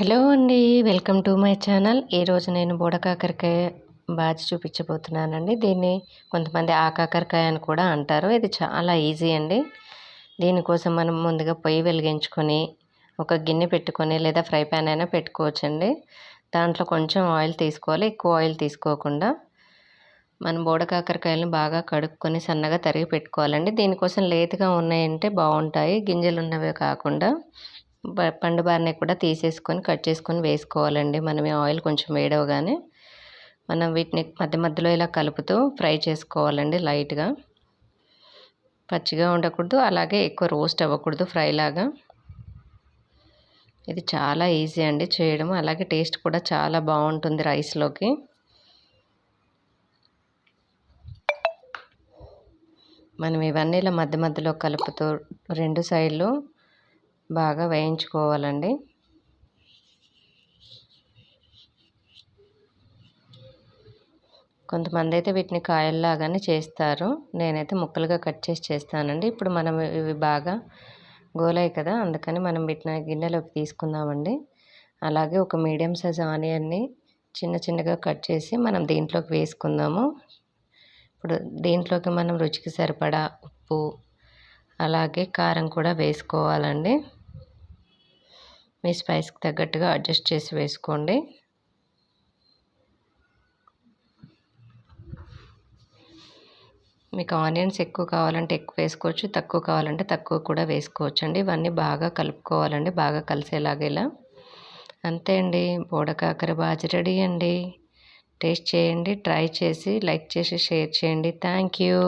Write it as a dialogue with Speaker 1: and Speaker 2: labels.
Speaker 1: Hello అండి welcome to my channel. ఈరోజు నేను బోడకాకరకాయ బాజీ చూపించబోతున్నానండి. దీన్ని కొంతమంది ఆకాకరకాయ అని కూడా అంటారు. ఇది చాలా ఈజీ అండి. దీనికోసం మనం ముందుగా పొయ్యి వెలిగించుకొని ఒక గిన్నె పెట్టుకొని లేదా ఫ్రై ప్యాన్ అయినా పెట్టుకోవచ్చండి. దాంట్లో కొంచెం ఆయిల్ తీసుకోవాలి. ఎక్కువ ఆయిల్ తీసుకోకుండా మనం బోడకాకరకాయలను బాగా కడుక్కొని సన్నగా తరిగి పెట్టుకోవాలండి. దీనికోసం లేతగా ఉన్నాయంటే బాగుంటాయి. గింజలు ఉన్నవే కాకుండా పండు బారిని కూడా తీసేసుకొని కట్ చేసుకొని వేసుకోవాలండి. మనం ఆయిల్ కొంచెం వేడవగానే మనం వీటిని మధ్య మధ్యలో ఇలా కలుపుతూ ఫ్రై చేసుకోవాలండి లైట్గా. పచ్చిగా ఉండకూడదు అలాగే ఎక్కువ రోస్ట్ అవ్వకూడదు ఫ్రై లాగా. ఇది చాలా ఈజీ అండి చేయడం అలాగే టేస్ట్ కూడా చాలా బాగుంటుంది రైస్లోకి. మనం ఇవన్నీ ఇలా మధ్య మధ్యలో కలుపుతూ రెండు సైడ్లు బాగా వేయించుకోవాలండి. కొంతమంది అయితే వీటిని కాయల్లాగానే చేస్తారు. నేనైతే ముక్కలుగా కట్ చేసి చేస్తానండి. ఇప్పుడు మనం ఇవి బాగా గోలాయి కదా అందుకని మనం వీటిని గిన్నెలోకి తీసుకుందామండి. అలాగే ఒక మీడియం సైజ్ ఆనియన్ని చిన్న చిన్నగా కట్ చేసి మనం దీంట్లోకి వేసుకుందాము. ఇప్పుడు దీంట్లోకి మనం రుచికి సరిపడా ఉప్పు అలాగే కారం కూడా వేసుకోవాలండి. మీ స్పైస్కి తగ్గట్టుగా అడ్జస్ట్ చేసి వేసుకోండి. మీకు ఆనియన్స్ ఎక్కువ కావాలంటే ఎక్కువ వేసుకోవచ్చు తక్కువ కావాలంటే తక్కువ కూడా వేసుకోవచ్చు అండి ఇవన్నీ బాగా కలుపుకోవాలండి బాగా కలిసేలాగేలా అంతే అండి. బోడకాకర బాజీ రెడీ అండి. టేస్ట్ చేయండి ట్రై చేసి లైక్ చేసి షేర్ చేయండి. Thank you.